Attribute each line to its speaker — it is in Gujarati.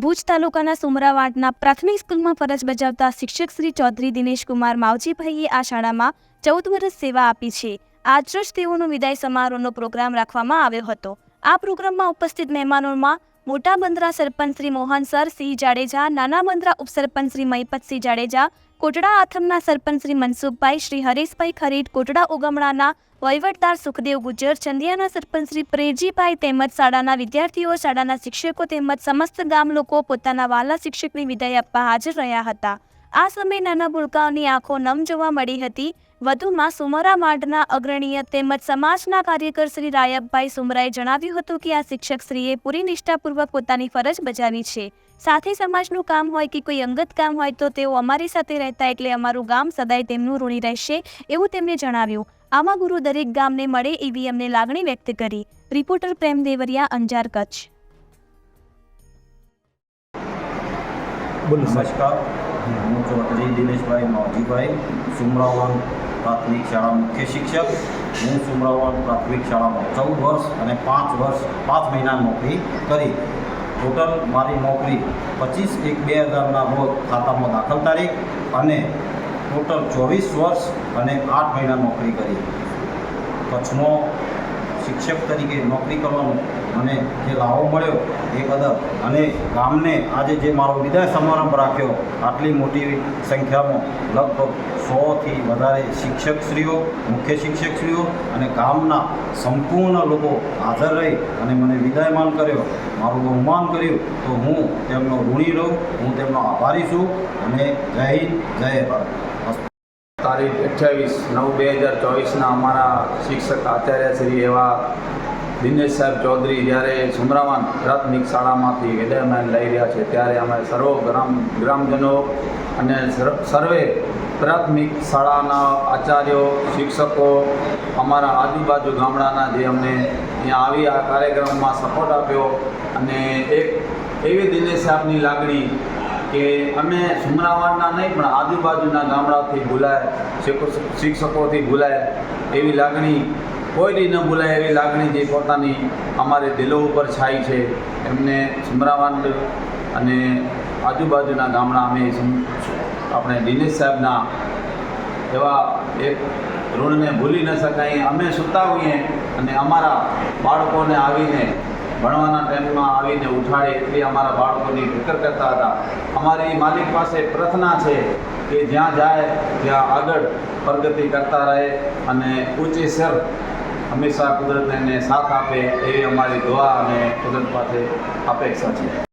Speaker 1: ભુજ તાલુકાના સુમરાવાડના પ્રાથમિક સ્કૂલમાં ફરજ બજાવતા શિક્ષક શ્રી ચૌધરી દિનેશકુમાર માવજીભાઈએ આ શાળામાં ચૌદ વર્ષ સેવા આપી છે. આજરોજ તેઓનો વિદાય સમારોહનો પ્રોગ્રામ રાખવામાં આવ્યો હતો. આ પ્રોગ્રામમાં ઉપસ્થિત મહેમાનોમાં મોટા બંદરા સરપંચ શ્રી મોહન સર સિંહ જાડેજા, નાના બંદરા ઉપસરપંચ શ્રી મહિપતસિંહ જાડેજા, કોટડા આથમના સરપંચ શ્રી મનસુખભાઈ, શ્રી હરીશભાઈ ખરીદ, કોટડા ઉગમણાના વહીવટદાર સુખદેવ ગુજર ચંદિયાના સરપંચ શ્રી પ્રેરજીભાઈ તેમજ શાળાના વિદ્યાર્થીઓ, શાળાના શિક્ષકો તેમજ સમસ્ત ગામ લોકો પોતાના વાલા શિક્ષકની વિદાય આપવા હાજર રહ્યા હતા. આ સમયે નાના ભૂલકાઓની આંખો નમ જોવા મળી હતી. વધુમાં સુમરા માંડના અગ્રણીય તેમજ સમાજના કાર્યકર શ્રી રાયબભાઈ સુમરાએ જણાવ્યું હતું કે આ શિક્ષકશ્રીએ પૂરી નિષ્ઠાપૂર્વક પોતાની ફરજ બજાવી છે. સાથે સમાજનું કામ હોય કે કોઈ અંગત કામ હોય તો તેઓ અમારી સાથે રહેતા એટલે અમારું ગામ સદાય તેમનું ઋણી રહેશે એવું તેમણે જણાવ્યું. આમાં ગુરુ દરેક ગામને મળે એવી અમને લાગણી વ્યક્ત કરી. રિપોર્ટર પ્રેમ દેવરિયા અંજાર કચ્છ.
Speaker 2: બોલો
Speaker 3: નમસ્કાર. હું ચૌધરી દિનેશભાઈ માવજીભાઈ સુમરાવાન પ્રાથમિક શાળા મુખ્ય શિક્ષક, હું સુમરાવાન પ્રાથમિક શાળામાં ચૌદ વર્ષ અને પાંચ વર્ષ, પાંચ મહિના નોકરી કરી. ટોટલ મારી નોકરી પચીસ એક બે હજારના રોજ ખાતામાં દાખલ તારીખ અને ટોટલ ચોવીસ વર્ષ અને આઠ મહિના નોકરી કરી. કચ્છમાં શિક્ષક તરીકે નોકરી કરવાનો મને જે લાભો મળ્યો એ બદલ અને ગામને આજે જે મારો વિદાય સમારંભ રાખ્યો, આટલી મોટી સંખ્યામાં લગભગ સોથી વધારે શિક્ષકશ્રીઓ, મુખ્ય શિક્ષકશ્રીઓ અને ગામના સંપૂર્ણ લોકો હાજર રહી અને મને વિદાયમાન કર્યો. મારું બહુમાન કર્યું. તો હું તેમનો ઋણી રહું, હું તેમનો આભારી છું અને જય હિન્દ, જય ભારત.
Speaker 4: તારીખ અઠ્યાવીસ નવ બે હજાર ચોવીસના અમારા શિક્ષક આચાર્ય શ્રી એવા દિનેશ સાહેબ ચૌધરી જ્યારે સુમરાવાન પ્રાથમિક શાળામાંથી વિદાયમાન લઈ રહ્યા છે, ત્યારે અમે સર્વ ગ્રામ, ગ્રામજનો અને સર- સર્વે પ્રાથમિક શાળાના આચાર્યો, શિક્ષકો, અમારા આજુબાજુ ગામડાના જે અમને ત્યાં આવી આ કાર્યક્રમમાં સપોર્ટ આપ્યો અને એક એવી દિનેશ સાહેબની લાગણી કે અમે સુમરાવાડના નહીં, પણ આજુબાજુના ગામડાથી ભૂલાય શિક્ષકો- શિક્ષકોથી ભૂલાય એવી લાગણી. કોઈની ન ભૂલાય એવી લાગણી જે પોતાની અમારે દિલો ઉપર છાઈ છે. એમને સુમરાવાડ અને આજુબાજુના ગામડા અમે આપણે દિનેશ સાહેબના એવા એક ઋણને ભૂલી ન શકાય. અમે સૂતા હોઈએ અને અમારા બાળકોને આવીને ભણવાના ટાઈમમાં આવીને ઉઠાડે એટલી અમારા બાળકોની ફિકર કરતા હતા. અમારી માલિક પાસે પ્રાર્થના છે કે જ્યાં જાય, ત્યાં આગળ પ્રગતિ કરતા રહે અને ઊંચી સર હંમેશા કુદરતને સાથ આપે, એવી અમારી દુઆ અને કુદરત પાસે અપેક્ષા છે.